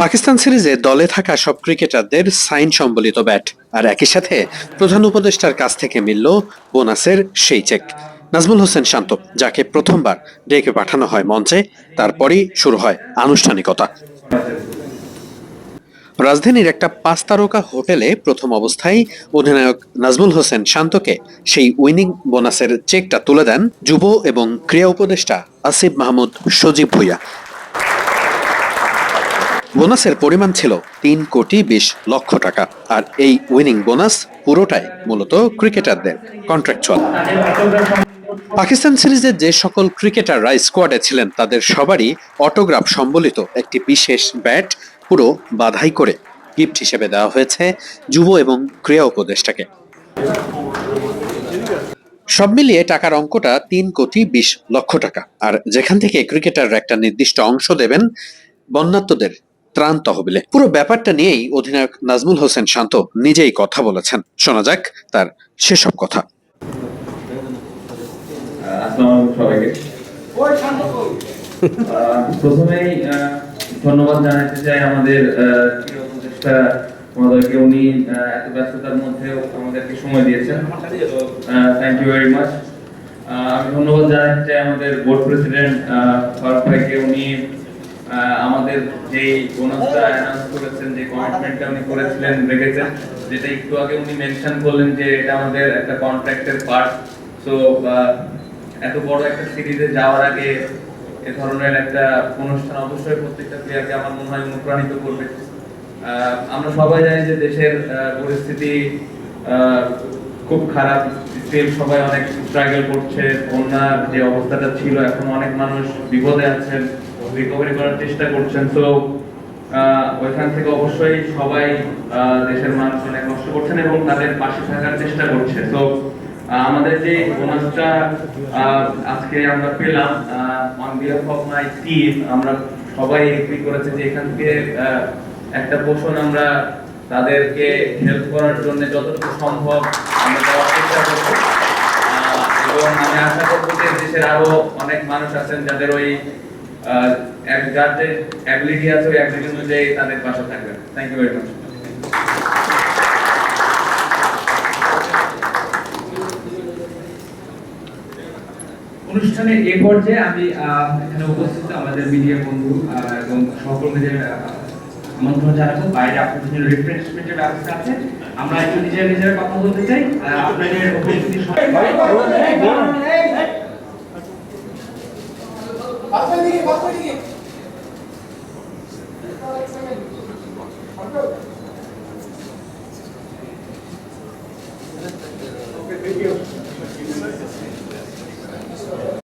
পাকিস্তানে সিরিজে দলে থাকা সব ক্রিকেটারদের সাইন সম্বলিত ব্যাট, আর একই সাথে প্রধান উপদেষ্টার কাছ থেকে মিলল বোনাসের সেই চেক। নাজমুল হোসেন শান্ত, যাকে প্রথমবার ডেকে পাঠানো হয় মঞ্চে, তারপরই শুরু হয় আনুষ্ঠানিকতা। রাজধানীর একটা পাঁচ তারকা হোটেলে প্রথম অবস্থায় অধিনায়ক নাজমুল হোসেন শান্তকে সেই উইনিং বোনাসের চেকটা তুলে দেন যুব এবং ক্রীড়া উপদেষ্টা আসিফ মাহমুদ সজীব ভুইয়া। বোনাসের পরিমাণ ছিল তিন কোটি বিশ লক্ষ টাকা আর এই উইনিং বোনাস পুরোটাই মূলত ক্রিকেটারদের কন্ট্রাকচুয়াল পাকিস্তান সিরিজে যে সকল ক্রিকেটাররা স্কোয়াডে ছিলেন, তাদের সবারই অটোগ্রাফ সম্বলিত একটি বিশেষ ব্যাট পুরো বাধাই করে গিফট হিসেবে দেওয়া হয়েছে যুব এবং ক্রীড়া উপদেষ্টাকে। সব মিলিয়ে টাকার অঙ্কটা তিন কোটি বিশ লক্ষ টাকা। আর যেখান থেকে ক্রিকেটাররা একটা নির্দিষ্ট অংশ দেবেন বন্যাত্মদের ত্রাণ তহবিলে। পুরো ব্যাপারটা নিয়েই অধিনায়ক নাজমুল হোসেন শান্ত নিজেই কথা বলেছেন। শোনা যাক তার সেসব কথা। প্রথমেই ধন্যবাদ জানাতে চাই আমাদের প্রিয় উপদেষ্টা উনি এত ব্যস্ততার মধ্যেও আমাদেরকে সময় দিয়েছেন। থ্যাংক ইউ ভেরি মাচ আমি ধন্যবাদ জানাতে চাই আমাদের বোর্ড প্রেসিডেন্ট ফারুক ভাইকে। উনি আমাদের যে বোনাসটা অ্যানাউন্স করেছেন, যে কমিটমেন্টটা উনি করেছিলেন, রেখেছেন, যেটা একটু আগে উনি মেনশন করলেন যে এটা আমাদের একটা কন্ট্রাক্টের পার্ট সো এত বড় একটা সিরিজে যাওয়ার আগে এ ধরনের একটা অনুষ্ঠান অবশ্যই প্রত্যেকটা প্লেয়ারকে আমার মনে হয় অনুপ্রাণিত করবে। আমরা সবাই জানি যে দেশের পরিস্থিতি খুব খারাপ। স্টিল সবাই অনেক স্ট্রাগল করছে। বন্যার যে অবস্থাটা ছিল, এখন অনেক মানুষ বিপদে আছেন রিকভারি করার চেষ্টা করছেন। তো ওইখান থেকে অবশ্যই সবাই দেশের মানুষ অনেক কষ্ট করছেন এবং তাদের পাশে থাকার চেষ্টা করছে। তো আমাদের যে বোনাসটা আজকে আমরা পেলাম on behalf of my team আমরা সবাই এগ্রি করেছে যে এখান থেকে একটা পোষণ আমরা তাদেরকে হেল্প করার জন্য যতটুকু সম্ভব আমরা দেওয়ার চেষ্টা করব এবং আমি আশা করব যে দেশের আরও অনেক মানুষ আছেন যাদের ওই এক অ্যাবিলিটি আছে, ওই অ্যাবিলিটি অনুযায়ী তাদের পাশে থাকবেন। থ্যাংক ইউ ভেরি মাচ অনুষ্ঠানের এ পর্যায়ে আমি আহ, এখানে উপস্থিত আমাদের মিডিয়া বন্ধু আহ, এবং সহকর্মীদের আমন্ত্রণ জানাব। বাইরে আপনাদের জন্য রিফ্রেশমেন্টের ব্যবস্থা আছে। আমরা একটু নিজেরা নিজেরা কথা বলতে চাই। আপনাদের উপস্থিতি সবাই